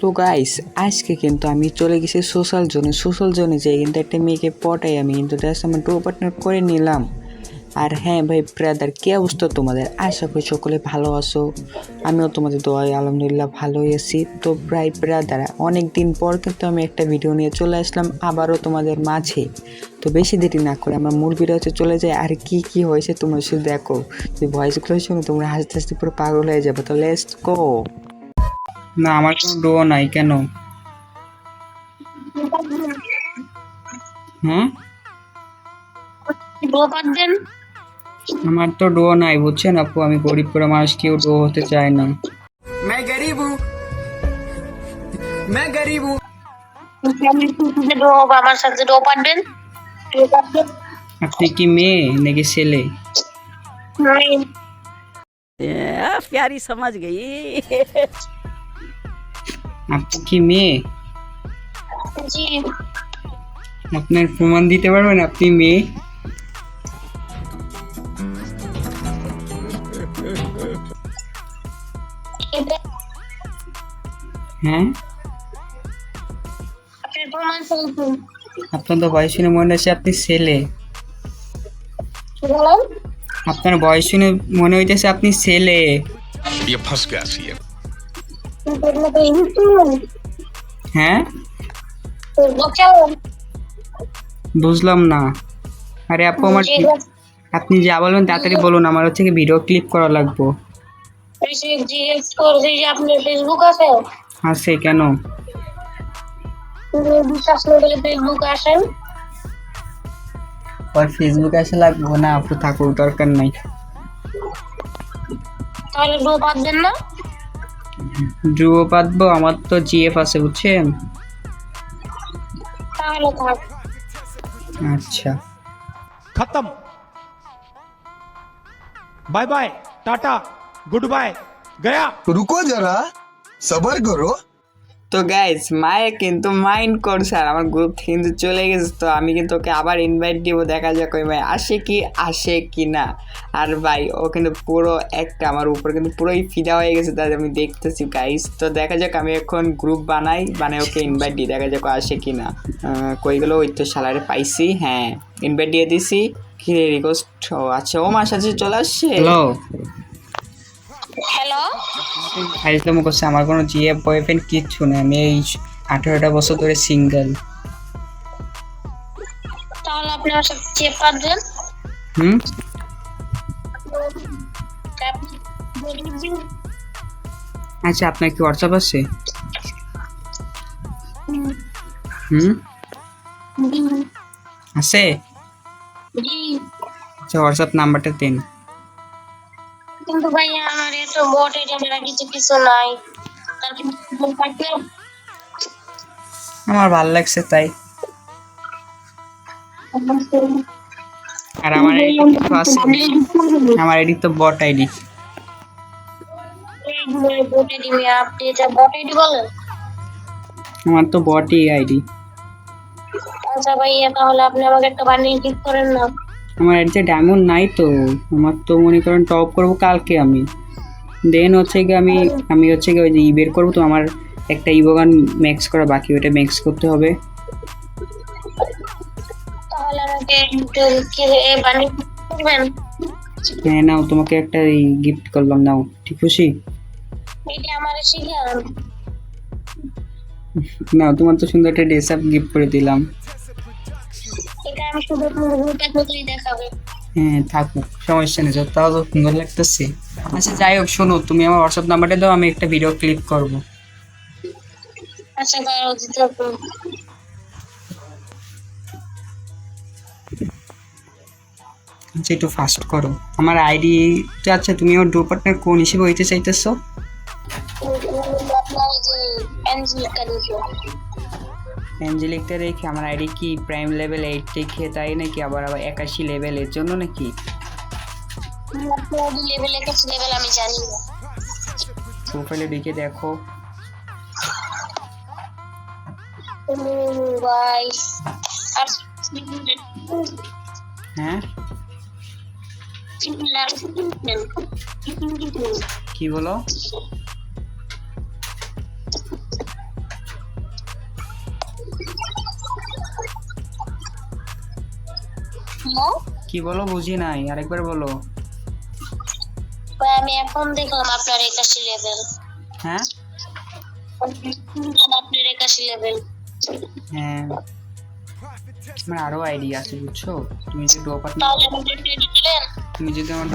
তো গাইস আজকে কিন্তু আমি চলে গেছি সোশ্যাল জোনে সোশ্যাল জোনে যেয়ে কিন্তু একটা মেয়েকে পটাই আমি, কিন্তু জাস্ট আমার ডো পার্টনার করে নিলাম। আর হ্যাঁ ভাই ব্রাদার কী অবস্থা তোমাদের? আশা করি সকলে ভালো আছো। আমিও তোমাদের দোয়াই আলহামদুলিল্লাহ ভালোই আছি। তো প্রায় ব্রাদার অনেক দিন পর কিন্তু আমি একটা ভিডিও নিয়ে চলে আসলাম আবারও তোমাদের মাঝে। তো বেশি দেরি না করে আমার মূল হচ্ছে চলে যায় আর কি কি হয়েছে তোমরা শুধু দেখো যে ভয়েসগুলো শুনে, তোমরা হাসতে হাসতে পুরো পাগল হয়ে যাবে। তো লেটস গো না আমার কোনো ডো নাই কেন হ্যাঁ গোপার দেন আমার তো ডো নাই বুঝছেন আপু আমি গরিব করে মানুষ কেউ ডো হতে চায় না मैं गरीब हूँ मैं गरीब हूँ ডো আমার সাথে ডো পারবেন আপনি কি মেয়ে নাকি ছেলে आ, प्यारी समझ गई আপনি কি মেয়ে? জি। আপনার প্রমাণ দিতে পারবেন আপনি মেয়ে? হ্যাঁ? আপনার তো। বয়স শুনে মনে হচ্ছে আপনি ছেলে। আপনার বয়স শুনে মনে হইতেছে আপনি ছেলে। হ্যাঁ? বুঝলাম না। আরে আপু আমার আপনি যা বলবেন তাড়াতাড়ি বলুন আমার হচ্ছে কি ভিডিও ক্লিপ করা লাগবো। ফেসবুক আছে? আছে কেন? ফেসবুক আসেন। আর ফেসবুকে আসে লাগবো না আপু থাকুক দরকার নাই। তাহলে না। ডুও পাতবো আমার তো জিএফ আছে বুঝছেন? আচ্ছা। খতম। Bye bye tata goodbye গয়া। রুকো জরা সবর করো। তো গাইস মায়ে কিন্তু মাইন্ড করছে আর আমার গ্রুপ থেকে কিন্তু চলে গেছে, তো আমি কিন্তু ওকে আবার ইনভাইট দিব, দেখা যাক ওই ভাই আসে কি আসে কি না। আর ভাই, ও কিন্তু পুরো একটা, আমার উপর কিন্তু পুরোই ফিদা হয়ে গেছে, তাই আমি দেখতেছি গাইস তো দেখা যাক আমি এখন গ্রুপ বানাই বানাই ওকে ইনভাইট দিই, দেখা যাক আসে কি না। কই গেলো? ওই তো সালারে পাইছি হ্যাঁ ইনভাইট দিয়ে দিছি। কি রিকোয়েস্ট ও আচ্ছা ও মাস আছে চলে আসছে? হ্যালো ফাইজলামো করছে আমার কোনো জিএফ বয়ফ্রেন্ড কিচ্ছু না আমি এই আঠেরোটা বছর ধরে সিঙ্গেল তাহলে আপনি আমার সাথে চেপ পারবেন হুম? আচ্ছা আপনার কি হোয়াটসঅ্যাপ আছে? হুম? আছে? আচ্ছা হোয়াটসঅ্যাপ নাম্বারটা দিন। কিন্তু ভাই আমার এত বট এটা মেরা কিছু কিছু নাই। আমার ভালো লাগছে তাই। আর আমার আমার আইডি তো বট আইডি বটে দিবি আপনি এটা বটে দি বলেন? আমার তো বটই আইডি আচ্ছা ভাইয়া তাহলে আপনি আমাকে একটা বানিয়ে ঠিক করেন না। আমার আইডিতে ডায়মন্ড নাই তো আমার তো মনে করেন টপ করব কালকে আমি। দেন হচ্ছে গিয়ে আমি আমি হচ্ছে গিয়ে ওই যে ই বের করব তো আমার একটা ইবোগান ম্যাক্স করা বাকি ওটা ম্যাক্স করতে হবে। হ্যাঁ নাও তোমাকে একটা গিফট করলাম নাও। ঠিক খুশি? নাও তোমার তো সুন্দর একটা ড্রেস আপ গিফট করে দিলাম। হ্যাঁ থাকুক সমস্যা নেই তাও তো সুন্দর লাগতেছে। আচ্ছা যাই হোক শোনো তুমি আমার হোয়াটসঅ্যাপ নাম্বারটা দাও আমি একটা ভিডিও ক্লিক করব। আচ্ছা আচ্ছা একটু ফাস্ট করো। আমার আইডি আচ্ছা তুমি আমার ডো পার্টনার কোন হিসেবে হইতে চাইতেছো? অ্যাঞ্জেলিকটা রেখে আমার আইডি কি প্রাইম লেভেল এইট রেখে তাই নাকি আবার আবার একাশি লেভেলের জন্য নাকি? লেভেলে লেভেল আমি জানি না। প্রোফাইলে ঢুকে দেখো। হ্যাঁ? কি বলো? কি বলো বুঝি নাই। আরেকবার বলো। আমি এখন দেখলাম আপনার একাশি লেভেল হ্যাঁ? আপনার একাশি লেভেল হ্যাঁ। আমার আরও আইডিয়া আছে বুঝছ? তুমি যে ডো পার্টনার তাহলে আমাদের ট্রেড দিলেন তুমি যদি আমার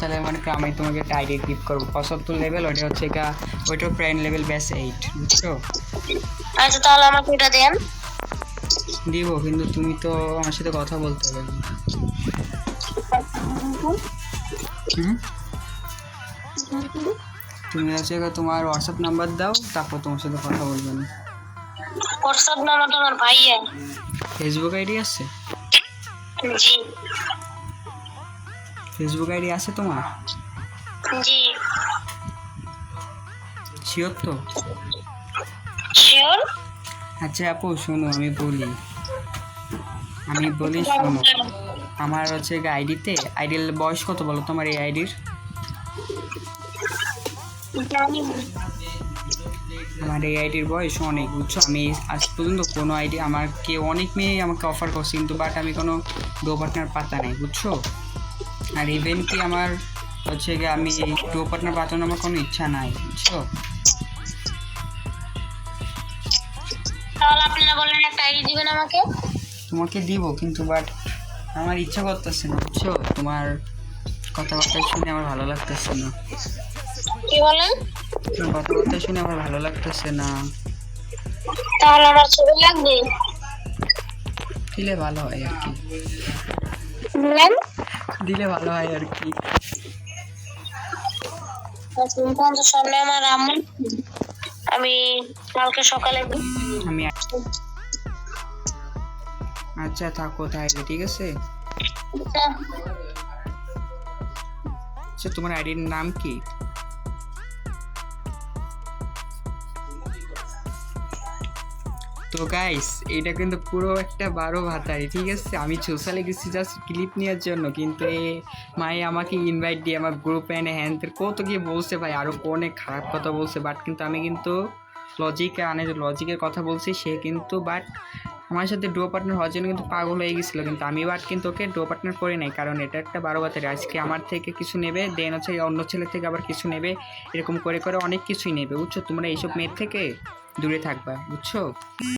তাহলে মানে আমি তোমাকে একটা আইডিয়া গিফট করব। পঁচাত্তর লেভেল ওইটা হচ্ছে গা ওইটাও প্রাইম লেভেল ব্যাস এইট বুঝছ? আচ্ছা তাহলে আমাকে এটা দেন। দিব কিন্তু তুমি তো আমার সাথে কথা বলতে হবে তুমি হচ্ছে গা তোমার হোয়াটসঅ্যাপ নাম্বার দাও তারপর তোমার সাথে কথা বলবেন হোয়াটসঅ্যাপ নাম্বারটা আমার ভাইয়া ফেসবুক আইডি আছে? জি। ফেসবুক আইডি আছে তোমার? জি। শিওর তো? শিওর আচ্ছা আপু শোনো আমি বলি। আমি বলি শোনো আমার হচ্ছে আইডিতে আইডির বয়স কত বলো তোমার এই আইডির আমার এই আইডির বয়স অনেক বুঝছ? আমি আজ পর্যন্ত কোনো আইডি আমার কেউ অনেক মেয়ে আমাকে অফার করছে কিন্তু বাট আমি কোনো ডো পার্টনার পাতা নাই বুঝছ? আর ইভেন কি আমার হচ্ছে গিয়ে আমি ডো পার্টনার পাতানোর আমার কোনো ইচ্ছা নাই বুঝছ? তাহলে আপনারা বললেন একটা আইডি দিবেন আমাকে? তোমাকে দিব কিন্তু বাট আমার ইচ্ছা করতেছে না বুঝছ? তোমার কথাবার্তা শুনে আমার ভালো লাগতেছে না। কি বলেন? তোমার কথাবার্তা শুনে আমার ভালো লাগতেছে না। তাহলে আমার ছবি লাগবে? দিলে ভালো হয় আর কি। দিলে ভালো হয় আর কি। আচ্ছা, সামনে আমার আম্মু আমি কালকে সকালে আমি আচ্ছা থাকো তাহলে ঠিক আছে? আচ্ছা। তোমার আইডির নাম কি? তো গাইস এটা কিন্তু পুরো একটা বারো ভাতারি ঠিক আছে? আমি সোশ্যালে গেছি জাস্ট ক্লিপ নেওয়ার জন্য কিন্তু এ মাই আমাকে ইনভাইট দিয়ে আমার গ্রুপ এনে হ্যান্ডের কত কি বলছে ভাই আরও অনেক খারাপ কথা বলছে বাট কিন্তু আমি কিন্তু লজিকে আনে লজিকের কথা বলছি সে কিন্তু বাট আমার সাথে ডুয়ো পার্টনার হওয়ার জন্য কিন্তু পাগল হয়ে গেছিল, কিন্তু আমি বাট কিন্তু ওকে ডুয়ো পার্টনার করি নাই, কারণ এটা একটা বারো বাতারি। আজকে আমার থেকে কিছু নেবে দেন হচ্ছে অন্য ছেলে থেকে আবার কিছু নেবে, এরকম করে করে অনেক কিছুই নেবে, বুঝছ? তোমরা এইসব মেয়ের থেকে দূরে থাকবা, বুঝছ?